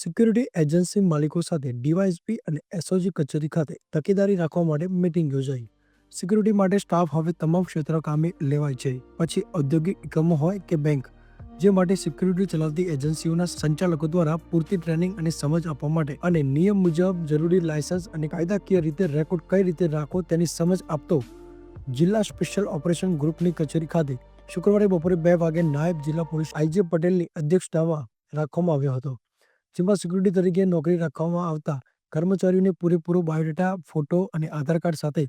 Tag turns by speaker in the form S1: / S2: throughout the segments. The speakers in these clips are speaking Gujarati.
S1: સિક્યુરિટી એજન્સી માલિકો સાથે ડીવાયએસપી અને એસઓજી કચેરી ખાતે તકેદારી રાખવા માટે મીટિંગ યોજાઈ. સિક્યુરિટી માટે સ્ટાફ હવે તમામ ક્ષેત્ર કામે લેવાય છે. પછી ઔદ્યોગિક એકમો હોય કે બેંક, જે માટે સિક્યુરિટી ચલાવતી એજન્સીઓના સંચાલકો દ્વારા પૂરતી ટ્રેનિંગ અને સમજ આપવા માટે અને નિયમ મુજબ જરૂરી લાયસન્સ અને કાયદાકીય રીતે રેકોર્ડ કઈ રીતે રાખવો તેની સમજ આપતો જિલ્લા સ્પેશિયલ ઓપરેશન ગ્રુપની કચેરી ખાતે શુક્રવારે બપોરે બે વાગે નાયબ જિલ્લા પોલીસ આઈજે પટેલની અધ્યક્ષતામાં રાખવામાં આવ્યો હતો. જેમાં સિક્યુરિટી તરીકે નોકરી રાખવામાં આવતા કર્મચારીઓને પૂરેપૂરો બાયોડેટા ફોટો અને આધાર કાર્ડ સાથે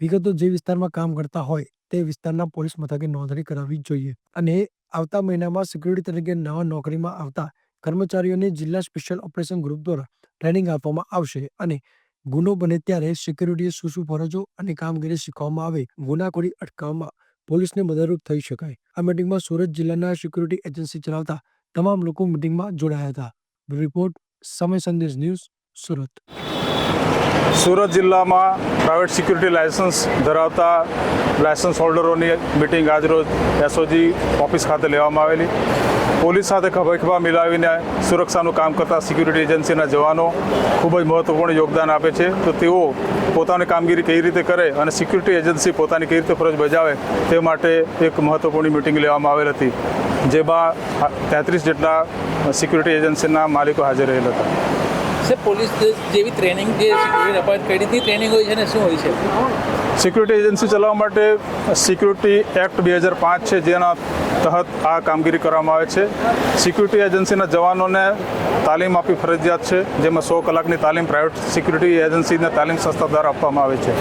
S1: વિગતો જે વિસ્તારમાં કામ કરતા હોય તે વિસ્તારના પોલીસ મથકે નોંધણી કરાવવી જોઈએ. અને આવતા મહિનામાં સિક્યુરિટી તરીકે નવા નોકરીમાં આવતા કર્મચારીઓને જિલ્લા સ્પેશિયલ ઓપરેશન ગ્રુપ દ્વારા ટ્રેનિંગ આપવામાં આવશે અને ગુનો બને ત્યારે સિક્યુરિટીએ શું શું ફરજો અને કામગીરી શીખવામાં આવે ગુનાખોરી અટકાવવામાં પોલીસને મદદરૂપ થઈ શકાય. આ મિટિંગમાં સુરત જિલ્લાના સિક્યુરિટી એજન્સી ચલાવતા તમામ લોકો મિટિંગમાં જોડાયા હતા. રિપોર્ટ, સમય સંદેશ ન્યૂઝ, સુરત.
S2: સુરત જિલ્લામાં પ્રાઇવેટ સિક્યુરિટી લાયસન્સ ધરાવતા લાયસન્સ હોલ્ડરોની મિટિંગ આજરોજ એસઓજી ઓફિસ ખાતે લેવામાં આવેલી. પોલીસ સાથે ખભા ખભા મિલાવીને સુરક્ષાનું કામ કરતા સિક્યુરિટી એજન્સીના જવાનો ખૂબ જ મહત્ત્વપૂર્ણ યોગદાન આપે છે. તો તેઓ પોતાની કામગીરી કઈ રીતે કરે અને સિક્યુરિટી એજન્સી પોતાની કઈ રીતે ફરજ બજાવે તે માટે એક મહત્ત્વપૂર્ણ મિટિંગ લેવામાં આવેલ હતી. જેમાં તેત્રીસ જેટલા સિક્યુરિટી એજન્સીના માલિકો હાજર રહેલા હતા.
S3: સર પોલીસ જેવી ટ્રેનિંગ જે સિક્યુરિટી અપાય કઈ રીતની ટ્રેનિંગ હોય છે ને શું હોય છે?
S2: સિક્યુરિટી એજન્સી ચલાવવા માટે સિક્યુરિટી એક્ટ બે હજાર પાંચ છે જેના તહત આ કામગીરી કરવામાં આવે છે. સિક્યુરિટી એજન્સીના જવાનોને તાલીમ આપવી ફરજિયાત છે જેમાં સો કલાકની તાલીમ પ્રાઇવેટ સિક્યુરિટી એજન્સીને તાલીમ સંસ્થા દ્વારા આપવામાં આવે છે.